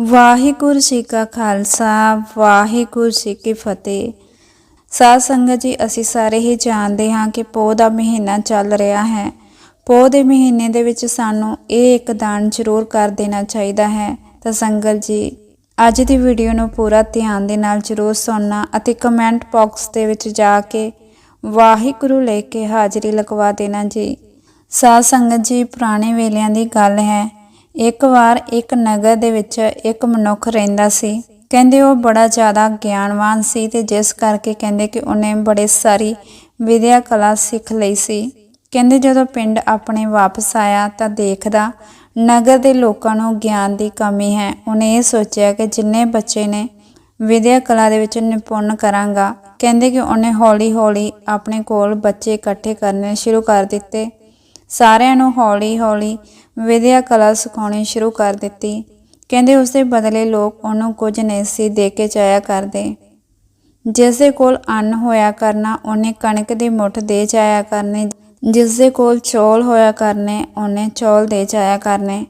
ਵਾਹਿਗੁਰੂ ਜੀ ਕਾ ਖਾਲਸਾ, ਵਾਹਿਗੁਰੂ ਜੀ ਕੀ ਫਤਿਹ। ਸਾਧ ਸੰਗਤ ਜੀ, ਅਸੀਂ ਸਾਰੇ ਹੀ ਜਾਣਦੇ ਹਾਂ ਕਿ ਪੋਹ ਦਾ ਮਹੀਨਾ ਚੱਲ ਰਿਹਾ ਹੈ। ਪੋਹ ਦੇ ਮਹੀਨੇ ਦੇ ਵਿੱਚ ਸਾਨੂੰ ਇਹ ਇੱਕ ਦਾਨ ਜ਼ਰੂਰ ਕਰ ਦੇਣਾ ਚਾਹੀਦਾ ਹੈ। ਤਾਂ ਸੰਗਤ ਜੀ, ਅੱਜ ਦੀ ਵੀਡੀਓ ਨੂੰ ਪੂਰਾ ਧਿਆਨ ਦੇ ਨਾਲ ਜ਼ਰੂਰ ਸੁਣਨਾ ਅਤੇ ਕਮੈਂਟ ਬਾਕਸ ਦੇ ਵਿੱਚ ਜਾ ਕੇ ਵਾਹਿਗੁਰੂ ਲੈ ਕੇ ਹਾਜ਼ਰੀ ਲਗਵਾ ਦੇਣਾ ਜੀ। ਸਾਧ ਸੰਗਤ ਜੀ, ਪੁਰਾਣੇ ਵੇਲਿਆਂ ਦੀ ਗੱਲ ਹੈ ਇੱਕ ਵਾਰ ਇੱਕ ਨਗਰ ਦੇ ਵਿੱਚ ਇੱਕ ਮਨੁੱਖ ਰਹਿੰਦਾ ਸੀ। ਕਹਿੰਦੇ ਉਹ ਬੜਾ ਜ਼ਿਆਦਾ ਗਿਆਨਵਾਨ ਸੀ ਤੇ ਜਿਸ ਕਰਕੇ ਕਹਿੰਦੇ ਕਿ ਉਹਨੇ ਬੜੇ ਸਾਰੀ ਵਿਦਿਆ ਕਲਾ ਸਿੱਖ ਲਈ ਸੀ। ਕਹਿੰਦੇ ਜਦੋਂ ਪਿੰਡ ਆਪਣੇ ਵਾਪਸ ਆਇਆ ਤਾਂ ਦੇਖਦਾ ਨਗਰ ਦੇ ਲੋਕਾਂ ਨੂੰ ਗਿਆਨ ਦੀ ਕਮੀ ਹੈ। ਉਹਨੇ ਇਹ ਸੋਚਿਆ ਕਿ ਜਿੰਨੇ ਬੱਚੇ ਨੇ ਵਿਦਿਆ ਕਲਾ ਦੇ ਵਿੱਚ ਨਿਪੁੰਨ ਕਰਾਂਗਾ। ਕਹਿੰਦੇ ਕਿ ਉਹਨੇ ਹੌਲੀ-ਹੌਲੀ ਆਪਣੇ ਕੋਲ ਬੱਚੇ ਇਕੱਠੇ ਕਰਨੇ ਸ਼ੁਰੂ ਕਰ ਦਿੱਤੇ। ਸਾਰਿਆਂ ਨੂੰ ਹੌਲੀ-ਹੌਲੀ ਵਿਦਿਆ ਕਲਾ ਸਿਖਾਉਣੀ ਸ਼ੁਰੂ ਕਰ ਦਿੱਤੀ। ਕਹਿੰਦੇ ਉਸ ਦੇ ਬਦਲੇ ਲੋਕ ਉਹਨੂੰ ਕੁਝ ਨਹੀਂ ਸੀ ਦੇ ਕੇ ਜਾਇਆ ਕਰਦੇ। ਜਿਸ ਦੇ ਕੋਲ ਅੰਨ ਹੋਇਆ ਕਰਨਾ, ਉਹਨੇ ਕਣਕ ਦੀ ਮੁੱਠ ਦੇ ਜਾਇਆ ਕਰਨੀ। ਜਿਸ ਦੇ ਕੋਲ ਚੌਲ ਹੋਇਆ ਕਰਨੇ, ਉਹਨੇ ਚੌਲ ਦੇ ਜਾਇਆ ਕਰਨੇ।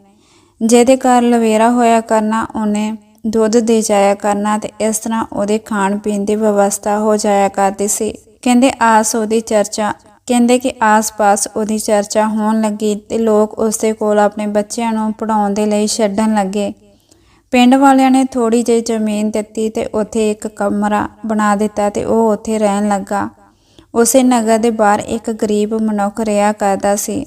ਜਿਹਦੇ ਘਰ ਲਵੇਰਾ ਹੋਇਆ ਕਰਨਾ, ਉਹਨੇ ਦੁੱਧ ਦੇ ਜਾਇਆ ਕਰਨਾ ਤੇ ਇਸ ਤਰ੍ਹਾਂ ਉਹਦੇ ਖਾਣ ਪੀਣ ਦੀ ਵਿਵਸਥਾ ਹੋ ਜਾਇਆ ਕਰਦੀ ਸੀ। ਕਹਿੰਦੇ ਆਸ ਉਹਦੀ ਚਰਚਾ ਕਹਿੰਦੇ ਕਿ ਆਸ-ਪਾਸ ਉਹਦੀ ਚਰਚਾ ਹੋਣ ਲੱਗੀ ਤੇ ਲੋਕ ਉਸ ਦੇ ਕੋਲ ਆਪਣੇ ਬੱਚਿਆਂ ਨੂੰ ਪੜਾਉਣ ਦੇ ਲਈ ਛੱਡਣ ਲੱਗੇ। ਪਿੰਡ ਵਾਲਿਆਂ ਨੇ ਥੋੜੀ ਜਿਹੀ ਜ਼ਮੀਨ ਦਿੱਤੀ ਤੇ ਉੱਥੇ ਇੱਕ ਕਮਰਾ ਬਣਾ ਦਿੱਤਾ ਤੇ ਉਹ ਉੱਥੇ ਰਹਿਣ ਲੱਗਾ। ਉਸੇ ਨਗਰ ਦੇ ਬਾਹਰ ਇੱਕ ਗਰੀਬ ਮਨੁੱਖ ਰਿਹਾ ਕਰਦਾ ਸੀ।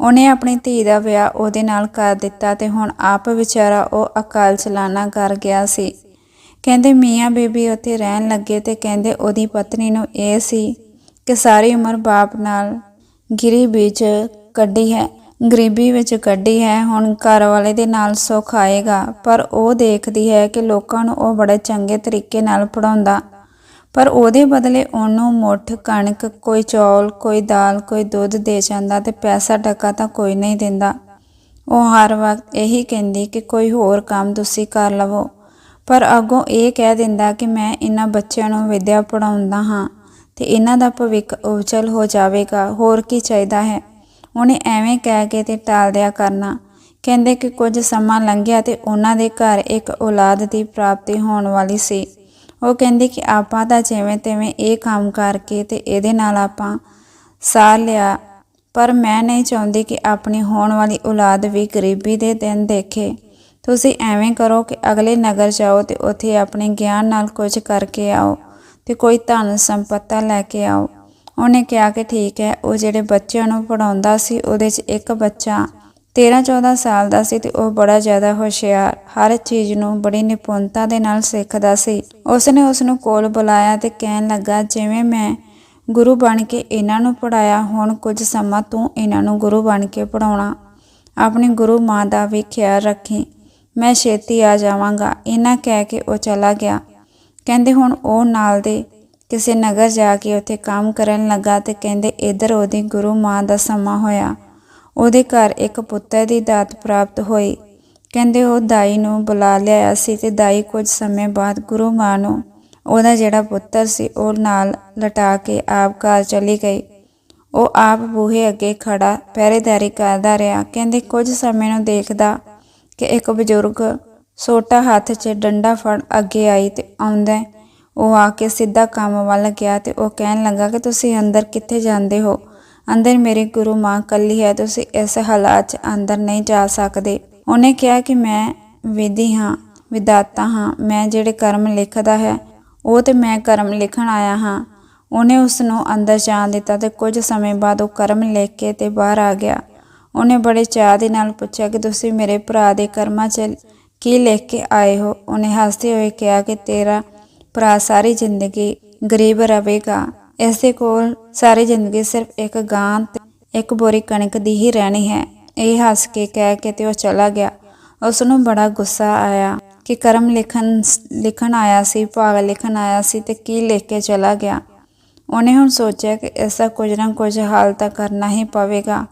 ਉਹਨੇ ਆਪਣੀ ਧੀ ਦਾ ਵਿਆਹ ਉਹਦੇ ਨਾਲ ਕਰ ਦਿੱਤਾ ਤੇ ਹੁਣ ਆਪ ਵਿਚਾਰਾ ਉਹ ਅਕਾਲ ਚਲਾਣਾ ਕਰ ਗਿਆ ਸੀ। ਕਹਿੰਦੇ ਮੀਆਂ ਬੀਬੀ ਉੱਥੇ ਰਹਿਣ ਲੱਗੇ ਤੇ ਕਹਿੰਦੇ ਉਹਦੀ ਪਤਨੀ ਨੂੰ ਇਹ ਸੀ ਕਿ ਸਾਰੀ ਉਮਰ ਬਾਪ ਨਾਲ ਗਿਰੀ ਵਿੱਚ ਕੱਢੀ ਹੈ, ਗਰੀਬੀ ਵਿੱਚ ਕੱਢੀ ਹੈ, ਹੁਣ ਘਰ ਵਾਲੇ ਦੇ ਨਾਲ ਸੁੱਖ ਆਏਗਾ, ਪਰ ਉਹ ਦੇਖਦੀ ਹੈ ਕਿ ਲੋਕਾਂ ਨੂੰ ਉਹ ਬੜੇ ਚੰਗੇ ਤਰੀਕੇ ਨਾਲ ਪੜਾਉਂਦਾ ਪਰ ਉਹਦੇ ਬਦਲੇ ਉਹਨੂੰ ਮੁੱਠ, ਕਣਕ, ਕੋਈ ਚੌਲ, ਕੋਈ ਦਾਲ, ਕੋਈ ਦੁੱਧ ਦੇ ਜਾਂਦਾ ਤੇ ਪੈਸਾ ਟਕਾ ਤਾਂ ਕੋਈ ਨਹੀਂ ਦਿੰਦਾ। ਉਹ ਹਰ ਵਕਤ ਇਹੀ ਕਹਿੰਦੀ ਕਿ ਕੋਈ ਹੋਰ ਕੰਮ ਤੁਸੀਂ ਕਰ ਲਵੋ। ਪਰ ਅੱਗੋਂ ਇਹ ਕਹਿ ਦਿੰਦਾ ਕਿ ਮੈਂ ਇਹਨਾਂ ਬੱਚਿਆਂ ਨੂੰ ਵਿਦਿਆ ਪੜਾਉਂਦਾ ਹਾਂ। ਤੇ ਇਹਨਾਂ ਦਾ ਭਵਿੱਖ ਉਜਲ ਹੋ ਜਾਵੇਗਾ, ਹੋਰ ਕੀ ਚਾਹੀਦਾ ਹੈ? ਉਹਨੇ ਐਵੇਂ ਕਹਿ ਕੇ ਤੇ ਟਾਲ ਦਿਆ ਕਰਨਾ। ਕਹਿੰਦੇ ਕਿ ਕੁਝ ਸਮਾਂ ਲੰਘਿਆ ਤੇ ਉਹਨਾਂ ਦੇ ਘਰ ਇੱਕ ਔਲਾਦ ਦੀ ਪ੍ਰਾਪਤੀ ਹੋਣ ਵਾਲੀ ਸੀ। ਉਹ ਕਹਿੰਦੀ ਕਿ ਆਪਾਂ ਤਾਂ ਜਿਵੇਂ ਤਿਵੇਂ ਇਹ ਕੰਮ ਕਰਕੇ ਤੇ ਇਹਦੇ ਨਾਲ ਆਪਾਂ ਸਾਰ ਲਿਆ, ਪਰ ਮੈਂ ਨਹੀਂ ਚਾਹੁੰਦੀ ਕਿ ਆਪਣੀ ਹੋਣ ਵਾਲੀ ਔਲਾਦ ਵੀ ਗਰੀਬੀ ਦੇ ਦਿਨ ਦੇਖੇ। ਤੁਸੀਂ ਐਵੇਂ ਕਰੋ ਕਿ ਅਗਲੇ ਨਗਰ ਜਾਓ ਤੇ ਉੱਥੇ ਆਪਣੇ ਗਿਆਨ ਨਾਲ ਕੁਝ ਕਰਕੇ ਆਓ। ਤੇ ਕੋਈ ਧਨ ਸੰਪਤਾ ਲੈ ਕੇ ਆਓ। ਉਹਨੇ ਕਿਹਾ ਕਿ ਠੀਕ ਹੈ, ਉਹ ਜਿਹੜੇ ਬੱਚਿਆਂ ਨੂੰ ਪੜਾਉਂਦਾ ਸੀ, ਉਹਦੇ 'ਚ ਇੱਕ ਬੱਚਾ 13-14 ਸਾਲ ਦਾ ਸੀ ਤੇ ਉਹ ਬੜਾ ਜ਼ਿਆਦਾ ਹੁਸ਼ਿਆਰ, ਹਰ ਚੀਜ਼ ਨੂੰ ਬੜੀ ਨਿਪੁੰਨਤਾ ਦੇ ਨਾਲ ਸਿੱਖਦਾ ਸੀ। ਉਸਨੇ ਉਸ ਨੂੰ ਕੋਲ ਬੁਲਾਇਆ ਤੇ ਕਹਿਣ ਲੱਗਾ, ਜਿਵੇਂ ਮੈਂ ਗੁਰੂ ਬਣ ਕੇ ਇਹਨਾਂ ਨੂੰ ਪੜਾਇਆ ਹੁਣ ਕੁਝ ਸਮਾਂ ਤੂੰ ਇਹਨਾਂ ਨੂੰ ਗੁਰੂ ਬਣ ਕੇ ਪੜਾਉਣਾ ਆਪਣੀ ਗੁਰੂ ਮਾਂ ਦਾ ਵੀ ਖਿਆਲ ਰੱਖੀ। ਮੈਂ ਛੇਤੀ ਆ ਜਾਵਾਂਗਾ। ਇਹਨਾਂ ਕਹਿ ਕੇ ਉਹ ਚਲਾ ਗਿਆ। ਕਹਿੰਦੇ ਹੁਣ ਉਹ ਨਾਲ ਦੇ ਕਿਸੇ ਨਗਰ ਜਾ ਕੇ ਉੱਥੇ ਕੰਮ ਕਰਨ ਲੱਗਾ ਤੇ ਕਹਿੰਦੇ ਇਧਰ ਉਹਦੀ ਗੁਰੂ ਮਾਂ ਦਾ ਸਮਾਂ ਹੋਇਆ। ਉਹਦੇ ਘਰ ਇੱਕ ਪੁੱਤਰ ਦੀ ਦਾਤ ਪ੍ਰਾਪਤ ਹੋਈ। ਕਹਿੰਦੇ ਉਹ ਦਾਈ ਨੂੰ ਬੁਲਾ ਲਿਆਇਆ ਸੀ ਤੇ ਦਾਈ ਕੁਝ ਸਮੇਂ ਬਾਅਦ ਗੁਰੂ ਮਾਂ ਨੂੰ ਉਹਦਾ ਜਿਹੜਾ ਪੁੱਤਰ ਸੀ ਉਹ ਨਾਲ ਲਟਾ ਕੇ ਆਪ ਘਰ ਚਲੀ ਗਈ। ਉਹ ਆਪ ਬੂਹੇ ਅੱਗੇ ਖੜਾ ਪਹਿਰੇਦਾਰੀ ਕਰਦਾ ਰਿਹਾ। ਕਹਿੰਦੇ ਕੁਝ ਸਮੇਂ ਨੂੰ ਦੇਖਦਾ ਕਿ ਇੱਕ ਬਜ਼ੁਰਗ ਸੋਟਾ ਹੱਥ 'ਚ ਡੰਡਾ ਫੜ ਅੱਗੇ ਆਈ ਤੇ ਆਉਂਦਾ ਉਹ ਆ ਕੇ ਸਿੱਧਾ ਕੰਮ ਵੱਲ ਗਿਆ ਤੇ ਉਹ ਕਹਿਣ ਲੱਗਾ ਕਿ ਤੁਸੀਂ ਅੰਦਰ ਕਿੱਥੇ ਜਾਂਦੇ ਹੋ? ਅੰਦਰ ਮੇਰੇ ਗੁਰੂ ਮਾਂ ਕੱਲੀ ਹੈ, ਤੁਸੀਂ ਇਸ ਹਾਲਾਤ 'ਚ ਅੰਦਰ ਨਹੀਂ ਜਾ ਸਕਦੇ। ਉਹਨੇ ਕਿਹਾ ਕਿ ਮੈਂ ਵਿਧੀ ਹਾਂ ਵਿਦਾਤਾ ਹਾਂ, ਮੈਂ ਜਿਹੜੇ ਕਰਮ ਲਿਖਦਾ ਹੈ, ਉਹ ਤੇ ਮੈਂ ਕਰਮ ਲਿਖਣ ਆਇਆ ਹਾਂ। ਉਹਨੇ ਉਸ ਨੂੰ ਅੰਦਰ ਜਾਣ ਦਿੱਤਾ ਤੇ ਕੁਝ ਸਮੇਂ ਬਾਅਦ ਉਹ ਕਰਮ ਲਿਖ ਕੇ ਤੇ ਬਾਹਰ ਆ ਗਿਆ। ਉਹਨੇ ਬੜੇ ਚਾਹ ਦੇ ਨਾਲ ਪੁੱਛਿਆ ਕਿ ਤੁਸੀਂ ਮੇਰੇ ਭਰਾ ਦੇ ਕਰਮਾਂ 'ਚ ਕੀ ਲਿਖ ਕੇ ਆਏ ਹੋ? ਉਹਨੇ ਹੱਸਦੇ ਹੋਏ ਕਿਹਾ ਕਿ ਤੇਰਾ ਭਰਾ ਸਾਰੀ ਜ਼ਿੰਦਗੀ ਗਰੀਬ ਰਹੇਗਾ। ਇਸ ਦੇ ਕੋਲ ਸਾਰੀ ਜ਼ਿੰਦਗੀ ਸਿਰਫ ਇੱਕ ਗਾਂ ਤੇ ਇੱਕ ਬੋਰੀ ਕਣਕ ਦੀ ਹੀ ਰਹਿਣੀ ਹੈ। ਇਹ ਹੱਸ ਕੇ ਕਹਿ ਕੇ ਤੇ ਉਹ ਚਲਾ ਗਿਆ। ਉਸ ਨੂੰ ਬੜਾ ਗੁੱਸਾ ਆਇਆ ਕਿ ਕਰਮ ਲਿਖਣ ਲਿਖਣ ਆਇਆ ਸੀ, ਭਾਗ ਲਿਖਣ ਆਇਆ ਸੀ ਤੇ ਕੀ ਲਿਖ ਕੇ ਚਲਾ ਗਿਆ। ਉਹਨੇ ਹੁਣ ਸੋਚਿਆ ਕਿ ਇਸ ਦਾ ਕੁਝ ਨਾ ਕੁਝ ਹਾਲ ਤਾਂ ਕਰਨਾ ਹੀ ਪਵੇਗਾ।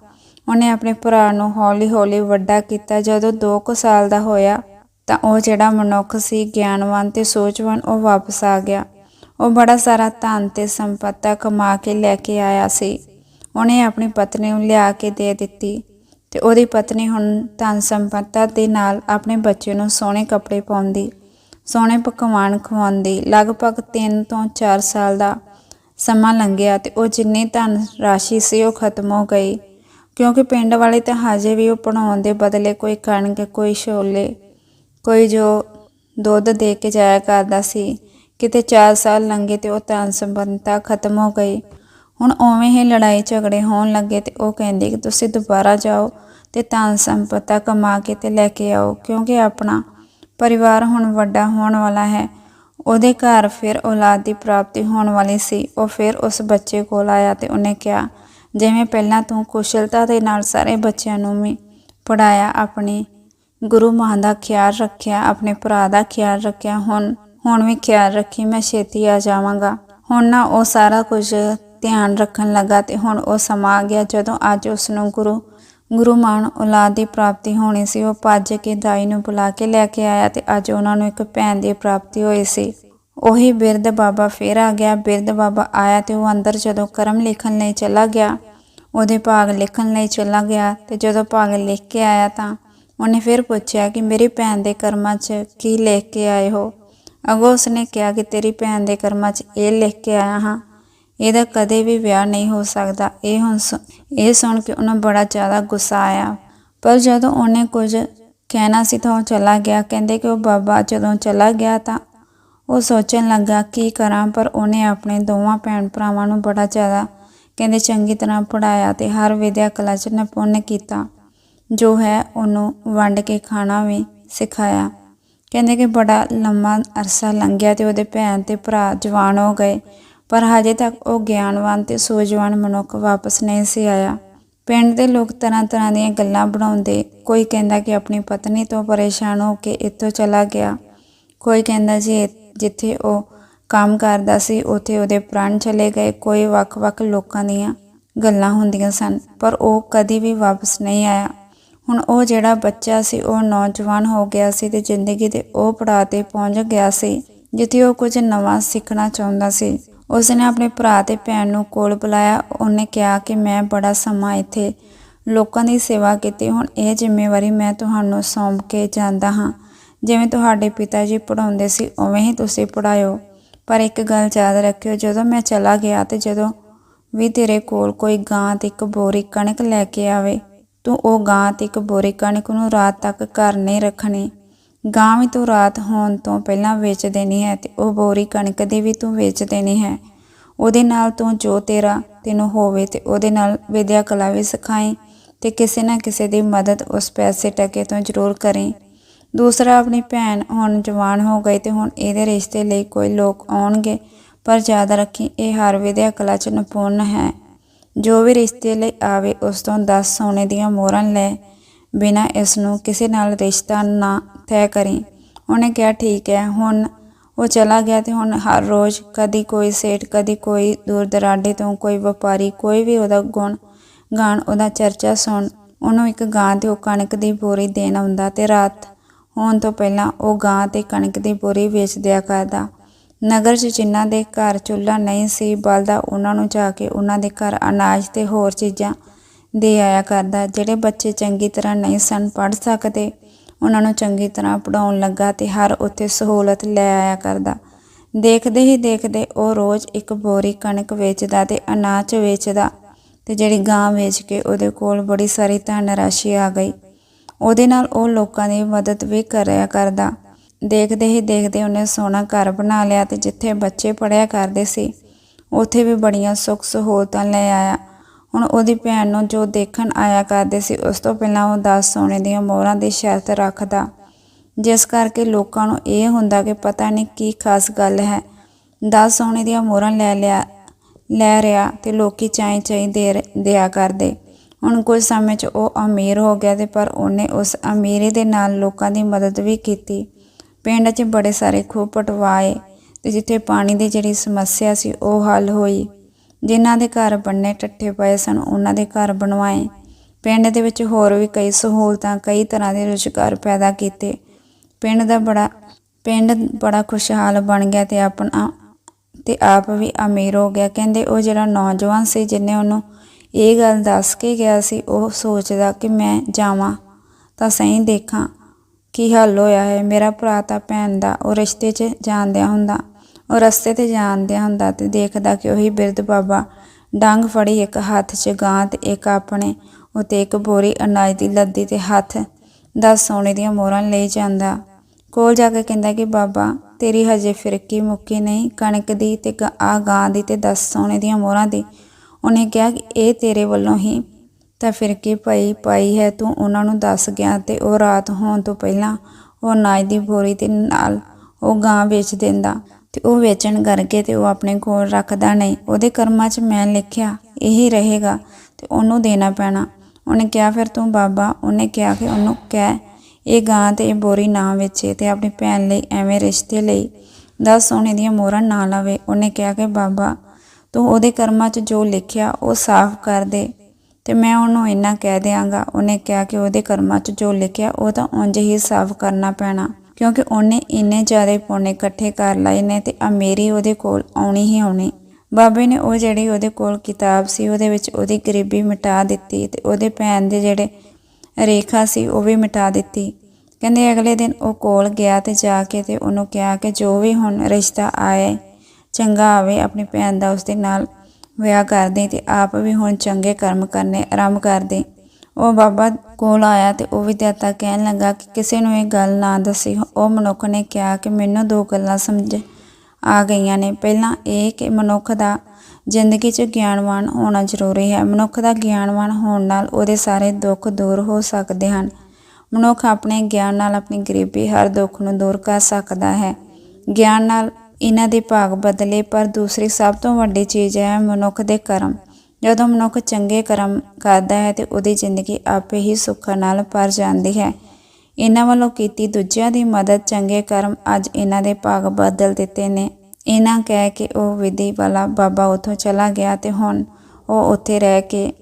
ਉਹਨੇ ਆਪਣੇ ਭਰਾ ਨੂੰ ਹੌਲੀ-ਹੌਲੀ ਵੱਡਾ ਕੀਤਾ। ਜਦੋਂ 2 ਕੁ ਸਾਲ ਦਾ ਹੋਇਆ ਤਾਂ ਉਹ ਜਿਹੜਾ ਮਨੁੱਖ ਸੀ, ਗਿਆਨਵਾਨ ਤੇ ਸੋਚਵਾਨ, ਉਹ ਵਾਪਸ ਆ ਗਿਆ। ਉਹ ਬੜਾ ਸਾਰਾ ਧਨ ਤੇ ਸੰਪਤਾ ਕਮਾ ਕੇ ਲੈ ਕੇ ਆਇਆ ਸੀ। ਉਹਨੇ ਆਪਣੀ ਪਤਨੀ ਨੂੰ ਲਿਆ ਕੇ ਦੇ ਦਿੱਤੀ ਤੇ ਉਹਦੀ ਪਤਨੀ ਹੁਣ ਧਨ ਸੰਪਤਾ ਦੇ ਨਾਲ ਆਪਣੇ ਬੱਚੇ ਨੂੰ ਸੋਹਣੇ ਕੱਪੜੇ ਪਾਉਂਦੀ, ਸੋਹਣੇ ਪਕਵਾਨ ਖਵਾਉਂਦੀ। ਲਗਭਗ 3 ਤੋਂ 4 ਸਾਲ ਦਾ ਸਮਾਂ ਲੰਘਿਆ ਤੇ ਉਹ ਜਿੰਨੀ ਧਨ ਰਾਸ਼ੀ ਸੀ, ਉਹ ਖਤਮ ਹੋ ਗਈ। ਕਿਉਂਕਿ ਪਿੰਡ ਵਾਲੇ ਤਾਂ ਹਜੇ ਵੀ ਉਹ ਪੜਾਉਣ ਦੇ ਬਦਲੇ ਕੋਈ ਕਣਕ, ਕੋਈ ਛੋਲੇ ਕੋਈ ਜੋ ਦੁੱਧ ਦੇ ਕੇ ਜਾਇਆ ਕਰਦਾ ਸੀ, ਕਿਤੇ 4 ਸਾਲ ਲੰਘੇ ਤੇ ਉਹ ਧਨ ਸੰਬੰਧਤਾ ਖਤਮ ਹੋ ਗਈ। ਹੁਣ ਉਵੇਂ ਹੀ ਲੜਾਈ ਝਗੜੇ ਹੋਣ ਲੱਗੇ ਤੇ ਉਹ ਕਹਿੰਦੀ ਕਿ ਤੁਸੀਂ ਦੁਬਾਰਾ ਜਾਓ ਤੇ ਧਨ ਸੰਪਤਾ ਕਮਾ ਕੇ ਤੇ ਲੈ ਕੇ ਆਓ, ਕਿਉਂਕਿ ਆਪਣਾ ਪਰਿਵਾਰ ਹੁਣ ਵੱਡਾ ਹੋਣ ਵਾਲਾ ਹੈ। ਉਹਦੇ ਘਰ ਫਿਰ ਔਲਾਦ ਦੀ ਪ੍ਰਾਪਤੀ ਹੋਣ ਵਾਲੀ ਸੀ। ਉਹ ਫਿਰ ਉਸ ਬੱਚੇ ਕੋਲ ਆਇਆ ਤੇ ਉਹਨੇ ਕਿਹਾ, ਜਿਵੇਂ ਪਹਿਲਾਂ ਤੂੰ ਕੁਸ਼ਲਤਾ ਦੇ ਨਾਲ ਸਾਰੇ ਬੱਚਿਆਂ ਨੂੰ ਵੀ ਪੜਾਇਆ ਆਪਣੀ ਗੁਰੂ ਮਾਂ ਦਾ ਖਿਆਲ ਰੱਖਿਆ, ਆਪਣੇ ਭਰਾ ਦਾ ਖਿਆਲ ਰੱਖਿਆ, ਹੁਣ ਹੁਣ ਵੀ ਖਿਆਲ ਰੱਖੀ ਮੈਂ ਛੇਤੀ ਆ ਜਾਵਾਂਗਾ। ਹੁਣ ਨਾ ਉਹ ਸਾਰਾ ਕੁਝ ਧਿਆਨ ਰੱਖਣ ਲੱਗਾ ਤੇ ਹੁਣ ਉਹ ਸਮਾਂ ਆ ਗਿਆ ਜਦੋਂ ਅੱਜ ਉਸ ਨੂੰ ਗੁਰੂ ਗੁਰੂ ਮਾਨ ਔਲਾਦ ਦੀ ਪ੍ਰਾਪਤੀ ਹੋਣੀ ਸੀ। ਉਹ ਭੱਜ ਕੇ ਦਾਈ ਨੂੰ ਬੁਲਾ ਕੇ ਲੈ ਕੇ ਆਇਆ ਤੇ ਅੱਜ ਉਹਨਾਂ ਨੂੰ ਇੱਕ ਭੈਣ ਦੀ ਪ੍ਰਾਪਤੀ ਹੋਈ ਸੀ। ਉਹੀ ਬਿਰਧ ਬਾਬਾ ਫੇਰ ਆ ਗਿਆ। ਬਿਰਧ ਬਾਬਾ ਆਇਆ ਤੇ ਉਹ ਅੰਦਰ ਜਦੋਂ ਕਰਮ ਲਿਖਣ ਲਈ ਚਲਾ ਗਿਆ, ਉਹਦੇ ਭਾਗ ਲਿਖਣ ਲਈ ਚਲਾ ਗਿਆ ਤੇ ਜਦੋਂ ਭਾਗ ਲਿਖ ਕੇ ਆਇਆ ਤਾਂ ਉਹਨੇ ਫਿਰ ਪੁੱਛਿਆ ਕਿ ਮੇਰੀ ਭੈਣ ਦੇ ਕਰਮਾਂ 'ਚ ਕੀ ਲਿਖ ਕੇ ਆਏ ਹੋ? ਅਗੋ ਉਸਨੇ ਕਿਹਾ ਕਿ ਤੇਰੀ ਭੈਣ ਦੇ ਕਰਮਾਂ 'ਚ ਇਹ ਲਿਖ ਕੇ ਆਇਆ ਹਾਂ। ਇਹਦਾ ਕਦੇ ਵੀ ਵਿਆਹ ਨਹੀਂ ਹੋ ਸਕਦਾ। ਇਹ ਹੁਣ ਸੁ- ਇਹ ਸੁਣ ਕੇ ਉਹਨੂੰ ਬੜਾ ਜ਼ਿਆਦਾ ਗੁੱਸਾ ਆਇਆ। ਪਰ ਜਦੋਂ ਉਹਨੇ ਕੁਝ ਕਹਿਣਾ ਸੀ ਤਾਂ ਉਹ ਚਲਾ ਗਿਆ। ਕਹਿੰਦੇ ਕਿ ਉਹ ਬਾਬਾ ਜਦੋਂ ਚਲਾ ਗਿਆ ਤਾਂ ਉਹ ਸੋਚਣ ਲੱਗਾ, ਕੀ ਕਰਾਂ? ਪਰ ਉਹਨੇ ਆਪਣੇ ਦੋਵਾਂ ਭੈਣ ਭਰਾਵਾਂ ਨੂੰ ਬੜਾ ਜ਼ਿਆਦਾ, ਕਹਿੰਦੇ ਚੰਗੀ ਤਰ੍ਹਾਂ ਪੜਾਇਆ ਤੇ ਹਰ ਵਿਦਿਆ ਕਲਾ ਚ ਨਿਪੁੰਨ ਕੀਤਾ। ਜੋ ਹੈ ਉਹਨੂੰ ਵੰਡ ਕੇ ਖਾਣਾ ਵੀ ਸਿਖਾਇਆ। ਕਹਿੰਦੇ ਕਿ ਬੜਾ ਲੰਮਾ ਅਰਸਾ ਲੰਘਿਆ ਤੇ ਉਹਦੇ ਭੈਣ ਤੇ ਭਰਾ ਜਵਾਨ ਹੋ ਗਏ, ਪਰ ਹਜੇ ਤੱਕ ਉਹ ਗਿਆਨਵਾਨ ਤੇ ਸੂਝਵਾਨ ਮਨੁੱਖ ਵਾਪਸ ਨਹੀਂ ਸੀ ਆਇਆ। ਪਿੰਡ ਦੇ ਲੋਕ ਤਰ੍ਹਾਂ ਤਰ੍ਹਾਂ ਦੀਆਂ ਗੱਲਾਂ ਬਣਾਉਂਦੇ, ਕੋਈ ਕਹਿੰਦਾ ਕਿ ਆਪਣੀ ਪਤਨੀ ਤੋਂ ਪਰੇਸ਼ਾਨ ਹੋ ਕੇ ਇੱਥੋਂ ਚਲਾ ਗਿਆ। ਕੋਈ ਕਹਿੰਦਾ ਜੀ ਜਿੱਥੇ ਉਹ ਕੰਮ ਕਰਦਾ ਸੀ, ਉੱਥੇ ਉਹਦੇ ਪ੍ਰਾਣ ਚਲੇ ਗਏ। ਕੋਈ ਵੱਖ-ਵੱਖ ਲੋਕਾਂ ਦੀਆਂ ਗੱਲਾਂ ਹੁੰਦੀਆਂ ਸਨ, ਪਰ ਉਹ ਕਦੀ ਵੀ ਵਾਪਸ ਨਹੀਂ ਆਇਆ। ਹੁਣ ਉਹ ਜਿਹੜਾ ਬੱਚਾ ਸੀ, ਉਹ ਨੌਜਵਾਨ ਹੋ ਗਿਆ ਸੀ ਤੇ ਜ਼ਿੰਦਗੀ ਦੇ ਉਹ ਪੜਾਅ ਤੇ ਪਹੁੰਚ ਗਿਆ ਸੀ, ਜਿੱਥੇ ਉਹ ਕੁਝ ਨਵਾਂ ਸਿੱਖਣਾ ਚਾਹੁੰਦਾ ਸੀ। ਉਸਨੇ ਆਪਣੇ ਭਰਾ ਤੇ ਭੈਣ ਨੂੰ ਕੋਲ ਬੁਲਾਇਆ। ਉਹਨੇ ਕਿਹਾ ਕਿ ਮੈਂ ਬੜਾ ਸਮਾਂ ਇੱਥੇ ਲੋਕਾਂ ਦੀ ਸੇਵਾ ਕੀਤੀ। ਹੁਣ ਇਹ ਜ਼ਿੰਮੇਵਾਰੀ ਮੈਂ ਤੁਹਾਨੂੰ ਸੌਂਪ ਕੇ ਜਾਂਦਾ ਹਾਂ। ਜਿਵੇਂ ਤੁਹਾਡੇ ਪਿਤਾ ਜੀ ਪੜਾਉਂਦੇ ਸੀ, ਉਵੇਂ ਹੀ ਤੁਸੀਂ ਪੜਾਇਓ ਪਰ ਇੱਕ ਗੱਲ ਯਾਦ ਰੱਖਿਓ, ਜਦੋਂ ਮੈਂ ਚਲਾ ਗਿਆ ਤੇ ਜਦੋਂ ਵੀ ਤੇਰੇ ਕੋਲ ਕੋਈ ਗਾਂ ਤੇ ਇੱਕ ਬੋਰੀ ਕਣਕ ਲੈ ਕੇ ਆਵੇ ਤੂੰ ਉਹ ਗਾਂ ਤੇ ਇੱਕ ਬੋਰੀ ਕਣਕ ਨੂੰ ਰਾਤ ਤੱਕ ਘਰ ਨਹੀਂ ਰੱਖਣੀ। ਗਾਂ ਵੀ ਤੂੰ ਰਾਤ ਹੋਣ ਤੋਂ ਪਹਿਲਾਂ ਵੇਚ ਦੇਣੀ ਹੈ ਤੇ ਉਹ ਬੋਰੀ ਕਣਕ ਦੀ ਵੀ ਤੂੰ ਵੇਚ ਦੇਣੀ ਹੈ। ਉਹਦੇ ਨਾਲ ਤੂੰ ਜੋ ਤੇਰਾ ਤੈਨੂੰ ਹੋਵੇ ਤੇ ਉਹਦੇ ਨਾਲ ਵਿਦਿਆ ਕਲਾ ਵੀ ਸਿਖਾਈ ਤੇ ਕਿਸੇ ਨਾ ਕਿਸੇ ਦੀ ਮਦਦ ਉਸ ਪੈਸੇ ਟਕੇ ਤੋਂ ਜ਼ਰੂਰ ਕਰੀ। ਦੂਸਰਾ, ਆਪਣੀ ਭੈਣ ਹੁਣ ਜਵਾਨ ਹੋ ਗਈ ਤੇ ਹੁਣ ਇਹਦੇ ਰਿਸ਼ਤੇ ਲਈ ਕੋਈ ਲੋਕ ਆਉਣਗੇ, ਪਰ ਯਾਦ ਰੱਖੀ, ਇਹ ਹਰ ਵਿਦਿਆ ਕਲਾ ਚ ਨਿਪੁੰਨ ਹੈ। ਜੋ ਵੀ ਰਿਸ਼ਤੇ ਲਈ ਆਵੇ, ਉਸ ਤੋਂ 10 ਸੋਨੇ ਦੀਆਂ ਮੋਹਰਾਂ ਲੈ ਬਿਨਾਂ ਇਸ ਨੂੰ ਕਿਸੇ ਨਾਲ ਰਿਸ਼ਤਾ ਨਾ ਤੈਅ ਕਰੀ। ਉਹਨੇ ਕਿਹਾ, ਠੀਕ ਹੈ। ਹੁਣ ਉਹ ਚਲਾ ਗਿਆ ਤੇ ਹੁਣ ਹਰ ਰੋਜ਼ ਕਦੀ ਕੋਈ ਸੇਠ, ਕਦੀ ਕੋਈ ਦੂਰ ਦਰਾਡੇ ਤੋਂ ਕੋਈ ਵਪਾਰੀ, ਕੋਈ ਵੀ ਉਹਦਾ ਗੁਣ ਗਾਣ, ਉਹਦਾ ਚਰਚਾ ਸੁਣ, ਉਹਨੂੰ ਇੱਕ ਗਾਂ ਤੇ ਉਹ ਕਣਕ ਦੀ ਬੋਰੀ ਦੇਣ ਆਉਂਦਾ ਤੇ ਰਾਤ ਹੋਣ ਤੋਂ ਪਹਿਲਾਂ ਉਹ ਗਾਂ ਤੇ ਕਣਕ ਦੀ ਬੋਰੀ ਵੇਚ ਦਿਆ ਕਰਦਾ। ਨਗਰ 'ਚ ਜਿਨ੍ਹਾਂ ਦੇ ਘਰ ਚੁੱਲ੍ਹਾ ਨਹੀਂ ਸੀ, ਬਲਦਾ ਉਹਨਾਂ ਨੂੰ ਜਾ ਕੇ ਉਹਨਾਂ ਦੇ ਘਰ ਅਨਾਜ ਤੇ ਹੋਰ ਚੀਜ਼ਾਂ ਦੇ ਆਇਆ ਕਰਦਾ। ਜਿਹੜੇ ਬੱਚੇ ਚੰਗੀ ਤਰ੍ਹਾਂ ਨਹੀਂ ਸਨ ਪੜ੍ਹ ਸਕਦੇ, ਉਹਨਾਂ ਨੂੰ ਚੰਗੀ ਤਰ੍ਹਾਂ ਪੜਾਉਣ ਲੱਗਾ ਤੇ ਹਰ ਉੱਥੇ ਸਹੂਲਤ ਲੈ ਆਇਆ ਕਰਦਾ। ਦੇਖਦੇ ਹੀ ਦੇਖਦੇ ਉਹ ਰੋਜ਼ ਇੱਕ ਬੋਰੀ ਕਣਕ ਵੇਚਦਾ ਤੇ ਅਨਾਜ ਵੇਚਦਾ ਤੇ ਜਿਹੜੀ ਗਾਂ ਵੇਚ ਕੇ ਉਹਦੇ ਕੋਲ ਬੜੀ ਸਾਰੀ ਧਨ ਰਾਸ਼ੀ ਆ ਗਈ। ਉਹਦੇ ਨਾਲ ਉਹ ਲੋਕਾਂ ਦੀ ਮਦਦ ਵੀ ਕਰਿਆ ਕਰਦਾ। ਦੇਖਦੇ ਹੀ ਦੇਖਦੇ ਉਹਨੇ ਸੋਹਣਾ ਘਰ ਬਣਾ ਲਿਆ ਤੇ ਜਿੱਥੇ ਬੱਚੇ ਪੜਿਆ ਕਰਦੇ ਸੀ, ਉੱਥੇ ਵੀ ਬੜੀਆਂ ਸੁੱਖ ਸਹੂਲਤਾਂ ਲੈ ਆਇਆ। ਹੁਣ ਉਹਦੀ ਭੈਣ ਨੂੰ ਜੋ ਦੇਖਣ ਆਇਆ ਕਰਦੇ ਸੀ, ਉਸ ਤੋਂ ਪਹਿਲਾਂ ਉਹ 10 ਸੋਨੇ ਦੀਆਂ ਮੋਹਰਾਂ ਦੀ ਸ਼ਰਤ ਰੱਖਦਾ। ਜਿਸ ਕਰਕੇ ਲੋਕਾਂ ਨੂੰ ਇਹ ਹੁੰਦਾ ਕਿ ਪਤਾ ਨਹੀਂ ਕੀ ਖਾਸ ਗੱਲ ਹੈ। 10 ਸੋਨੇ ਦੀਆਂ ਮੋਹਰਾਂ ਲੈ ਲਿਆ, ਲੈ ਰਿਆ ਤੇ ਲੋਕੀ ਚਾਈ ਚਾਈ ਦੇ ਰ- ਦਿਆ ਕਰਦੇ। ਹੁਣ ਕੁਝ ਸਮੇਂ 'ਚ ਉਹ ਅਮੀਰ ਹੋ ਗਿਆ ਤੇ ਪਰ ਉਹਨੇ ਉਸ ਅਮੀਰੀ ਦੇ ਨਾਲ ਲੋਕਾਂ ਦੀ ਮਦਦ ਵੀ ਕੀਤੀ। ਪਿੰਡ 'ਚ ਬੜੇ ਸਾਰੇ ਖੂਹ ਪਟਵਾਏ ਤੇ ਜਿੱਥੇ ਪਾਣੀ ਦੀ ਜਿਹੜੀ ਸਮੱਸਿਆ ਸੀ ਉਹ ਹੱਲ ਹੋਈ। ਜਿਨ੍ਹਾਂ ਦੇ ਘਰ ਬੰਨੇ ਟੱਠੇ ਪਏ ਸਨ, ਉਹਨਾਂ ਦੇ ਘਰ ਬਣਵਾਏ। ਪਿੰਡ ਦੇ ਵਿੱਚ ਹੋਰ ਵੀ ਕਈ ਸਹੂਲਤਾਂ, ਕਈ ਤਰ੍ਹਾਂ ਦੇ ਰੁਜ਼ਗਾਰ ਪੈਦਾ ਕੀਤੇ। ਪਿੰਡ ਦਾ ਬੜਾ, ਪਿੰਡ ਬੜਾ ਖੁਸ਼ਹਾਲ ਬਣ ਗਿਆ ਤੇ ਆਪਣਾ, ਤੇ ਆਪ ਵੀ ਅਮੀਰ ਹੋ ਗਿਆ। ਕਹਿੰਦੇ ਉਹ ਜਿਹੜਾ ਨੌਜਵਾਨ ਸੀ ਜਿਹਨੇ ਉਹਨੂੰ ਇਹ ਗੱਲ ਦੱਸ ਕੇ ਗਿਆ ਸੀ, ਉਹ ਸੋਚਦਾ ਕਿ ਮੈਂ ਜਾਵਾਂ ਤਾਂ ਸਹੀ ਦੇਖਾਂ। ਕੀ ਹੱਲ ਹੋਇਆ ਹੈ? ਮੇਰਾ ਭਰਾ ਤਾਂ ਭੈਣ ਦਾ ਉਹ ਰਿਸ਼ਤੇ 'ਚ ਜਾਣਦਿਆ ਹੁੰਦਾ, ਉਹ ਰਸਤੇ ਤੇ ਜਾਣਦਿਆ ਹੁੰਦਾ ਤੇ ਦੇਖਦਾ ਕਿ ਉਹੀ ਬਿਰਧ ਬਾਬਾ ਡੰਗ ਫੜੀ ਇੱਕ ਹੱਥ 'ਚ ਗਾਂ ਤੇ ਇੱਕ ਆਪਣੇ ਉਤੇ ਇੱਕ ਬੋਰੀ ਅਨਾਜ ਦੀ ਲੱਦੀ ਤੇ ਹੱਥ ਦਸ ਸੋਨੇ ਦੀਆਂ ਮੋਹਰਾਂ ਲਈ ਜਾਂਦਾ। ਕੋਲ ਜਾ ਕੇ ਕਹਿੰਦਾ ਕਿ ਬਾਬਾ, ਤੇਰੀ ਹਜੇ ਫਿਰਕੀ ਮੁੱਕੀ ਨਹੀਂ, ਕਣਕ ਦੀ ਤੇ ਆ ਗਾਂ ਦੀ ਤੇ 10 ਸੋਨੇ ਦੀਆਂ ਮੋਹਰਾਂ ਦੀ। ਉਹਨੇ ਕਿਹਾ ਕਿ ਇਹ ਤੇਰੇ ਵੱਲੋਂ ਹੀ ਤਾਂ ਫਿਰਕੀ ਪਈ ਪਾਈ ਹੈ ਤੂੰ ਉਹਨਾਂ ਨੂੰ ਦੱਸ ਗਿਆ ਤੇ ਉਹ ਰਾਤ ਹੋਣ ਤੋਂ ਪਹਿਲਾਂ ਉਹ ਅਨਾਜ ਦੀ ਬੋਰੀ ਦੇ ਨਾਲ ਉਹ ਗਾਂ ਵੇਚ ਦਿੰਦਾ ਤੇ ਉਹ ਵੇਚਣ ਕਰਕੇ ਤੇ ਉਹ ਆਪਣੇ ਕੋਲ ਰੱਖਦਾ ਨਹੀਂ। ਉਹਦੇ ਕਰਮਾਂ 'ਚ ਮੈਂ ਲਿਖਿਆ, ਇਹੀ ਰਹੇਗਾ ਤੇ ਉਹਨੂੰ ਦੇਣਾ ਪੈਣਾ। ਉਹਨੇ ਕਿਹਾ, ਫਿਰ ਤੂੰ ਬਾਬਾ, ਉਹਨੇ ਕਿਹਾ ਕਿ ਉਹਨੂੰ ਕਹਿ, ਇਹ ਗਾਂ ਤੇ ਇਹ ਬੋਰੀ ਨਾ ਵੇਚੇ ਤੇ ਆਪਣੀ ਭੈਣ ਲਈ ਐਵੇਂ ਰਿਸ਼ਤੇ ਲਈ ਦਸ ਸੋਨੇ ਦੀਆਂ ਮੋਹਰਾਂ ਨਾ ਲਵੇ। ਉਹਨੇ ਕਿਹਾ ਕਿ, ਬਾਬਾ, ਤੂੰ ਉਹਦੇ ਕਰਮਾਂ 'ਚ ਜੋ ਲਿਖਿਆ ਉਹ ਸਾਫ਼ ਕਰ ਦੇ। ਤੇ ਮੈਂ ਉਹਨੂੰ ਇੰਨਾ ਕਹਿ ਦਿਆਂਗਾ, ਉਹਨੇ ਕਿਹਾ ਕਿ ਉਹਦੇ ਕਰਮਾਂ 'ਚ ਜੋ ਲਿਖਿਆ, ਉਹ ਤਾਂ ਉਂਝ ਹੀ ਸਾਫ਼ ਕਰਨਾ ਪੈਣਾ। ਕਿਉਂਕਿ ਉਹਨੇ ਇੰਨੇ ਜ਼ਿਆਦਾ ਪੁੰਨ ਇਕੱਠੇ ਕਰ ਲਏ ਨੇ ਤੇ ਆ ਮੇਰੀ ਉਹਦੇ ਕੋਲ ਆਉਣੀ ਹੀ ਆਉਣੀ। ਬਾਬੇ ਨੇ ਉਹ ਜਿਹੜੀ ਉਹਦੇ ਕੋਲ ਕਿਤਾਬ ਸੀ, ਉਹਦੇ ਵਿੱਚ ਉਹਦੀ ਗਰੀਬੀ ਮਿਟਾ ਦਿੱਤੀ ਤੇ ਉਹਦੇ ਭੈਣ ਦੇ ਜਿਹੜੇ ਰੇਖਾ ਸੀ, ਉਹ ਵੀ ਮਿਟਾ ਦਿੱਤੀ। ਕਹਿੰਦੇ ਅਗਲੇ ਦਿਨ ਉਹ ਕੋਲ ਗਿਆ ਤੇ ਜਾ ਕੇ ਤੇ ਉਹਨੂੰ ਕਿਹਾ ਕਿ ਜੋ ਵੀ ਹੁਣ ਰਿਸ਼ਤਾ ਆਏ, ਚੰਗਾ ਆਵੇ, ਆਪਣੀ ਭੈਣ ਦਾ ਉਸਦੇ ਨਾਲ ਵਿਆਹ ਕਰ ਦੇ ਤੇ ਆਪ ਵੀ ਹੁਣ ਚੰਗੇ ਕਰਮ ਕਰਨੇ ਆਰੰਭ ਕਰ ਦੇ ਉਹ ਬਾਬਾ ਕੋਲ ਆਇਆ ਤੇ ਉਹ ਵਿਦਿਆਤਾ ਕਹਿਣ ਲੱਗਾ ਕਿ ਕਿਸੇ ਨੂੰ ਇਹ ਗੱਲ ਨਾ ਦੱਸੀ। ਉਹ ਮਨੁੱਖ ਨੇ ਕਿਹਾ ਕਿ ਮੈਨੂੰ ਦੋ ਗੱਲਾਂ ਸਮਝ ਆ ਗਈਆਂ ਨੇ। ਪਹਿਲਾਂ ਇਹ ਕਿ ਮਨੁੱਖ ਦਾ ਜ਼ਿੰਦਗੀ 'ਚ ਗਿਆਨਵਾਨ ਹੋਣਾ ਜ਼ਰੂਰੀ ਹੈ। ਮਨੁੱਖ ਦਾ ਗਿਆਨਵਾਨ ਹੋਣ ਨਾਲ ਉਹਦੇ ਸਾਰੇ ਦੁੱਖ ਦੂਰ ਹੋ ਸਕਦੇ ਹਨ। ਮਨੁੱਖ ਆਪਣੇ ਗਿਆਨ ਨਾਲ ਆਪਣੀ ਗਰੀਬੀ ਹਰ ਦੁੱਖ ਨੂੰ ਦੂਰ ਕਰ ਸਕਦਾ ਹੈ। ਗਿਆਨ ਨਾਲ ਇਹਨਾਂ ਦੇ ਭਾਗ ਬਦਲੇ, ਪਰ ਦੂਸਰੀ ਸਭ ਤੋਂ ਵੱਡੀ ਚੀਜ਼ ਹੈ ਮਨੁੱਖ ਦੇ ਕਰਮ। ਜਦੋਂ ਮਨੁੱਖ ਚੰਗੇ ਕਰਮ ਕਰਦਾ ਹੈ ਤੇ ਉਹਦੀ ਜ਼ਿੰਦਗੀ ਆਪੇ ਹੀ ਸੁੱਖਾਂ ਨਾਲ ਭਰ ਜਾਂਦੀ ਹੈ। ਇਹਨਾਂ ਵੱਲੋਂ ਕੀਤੀ ਦੂਜਿਆਂ ਦੀ ਮਦਦ ਚੰਗੇ ਕਰਮ ਅੱਜ ਇਹਨਾਂ ਦੇ ਭਾਗ ਬਦਲ ਦਿੱਤੇ ਨੇ। ਇਹਨਾਂ ਕਹਿ ਕੇ ਉਹ ਵਿਧੀ ਵਾਲਾ ਬਾਬਾ ਉੱਥੋਂ ਚਲਾ ਗਿਆ ਤੇ ਹੁਣ ਉਹ ਉੱਥੇ ਰਹਿ ਕੇ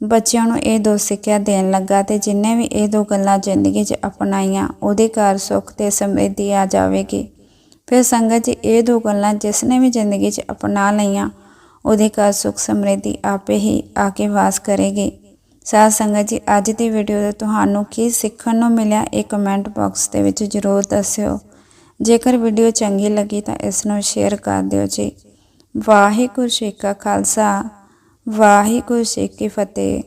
ਬੱਚਿਆਂ ਨੂੰ ਇਹ ਦੋ ਸਿੱਖਿਆ ਦੇਣ ਲੱਗਾ ਤੇ ਜਿੰਨੇ ਵੀ ਇਹ ਦੋ ਗੱਲਾਂ ਜ਼ਿੰਦਗੀ 'ਚ ਅਪਣਾਈਆਂ, ਉਹਦੇ ਘਰ ਸੁੱਖ ਤੇ ਸਮਰਿੱਧੀ ਆ ਜਾਵੇਗੀ। ਫਿਰ ਸੰਗਤ ਜੀ ਇਹ ਦੋ ਗੱਲਾਂ ਜਿਸ ਨੇ ਵੀ ਜ਼ਿੰਦਗੀ 'ਚ ਅਪਣਾ ਲਈਆਂ, ਉਹਦੇ ਘਰ ਸੁੱਖ ਸਮਰਿੱਧੀ ਆਪੇ ਹੀ ਆ ਕੇ ਵਾਸ ਕਰੇਗੀ। ਸਾਧ ਸੰਗਤ ਜੀ, ਅੱਜ ਦੀ ਵੀਡੀਓ ਤੋਂ ਤੁਹਾਨੂੰ ਕੀ ਸਿੱਖਣ ਨੂੰ ਮਿਲਿਆ ਇਹ ਕਮੈਂਟ ਬਾਕਸ ਦੇ ਵਿੱਚ ਜ਼ਰੂਰ ਦੱਸਿਓ। ਜੇਕਰ ਵੀਡੀਓ ਚੰਗੀ ਲੱਗੀ ਤਾਂ ਇਸ ਨੂੰ ਸ਼ੇਅਰ ਕਰ ਦਿਓ ਜੀ। ਵਾਹਿਗੁਰੂ ਜੀ ਕਾ ਖਾਲਸਾ, ਵਾਹਿਗੁਰੂ ਜੀ ਕੀ ਫਤਿਹ।